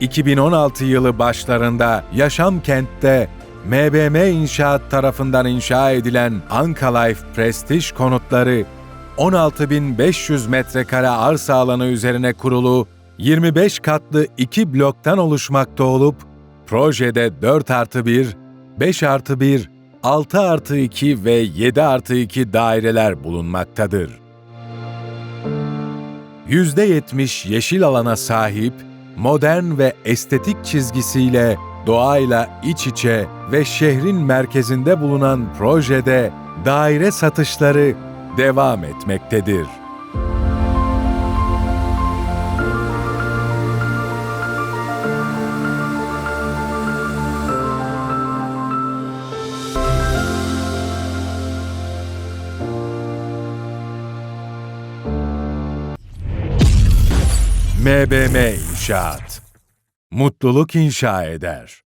2016 yılı başlarında Yaşam Kent'te MBM İnşaat tarafından inşa edilen Anka Life Prestige konutları 16.500 metrekare arsa alanı üzerine kurulu 25 katlı iki bloktan oluşmakta olup projede 4 artı 1, 5 artı 1, 6 artı 2 ve 7 artı 2 daireler bulunmaktadır. %70 yeşil alana sahip, modern ve estetik çizgisiyle doğayla iç içe ve şehrin merkezinde bulunan projede daire satışları devam etmektedir. MBM İnşaat Mutluluk inşa eder.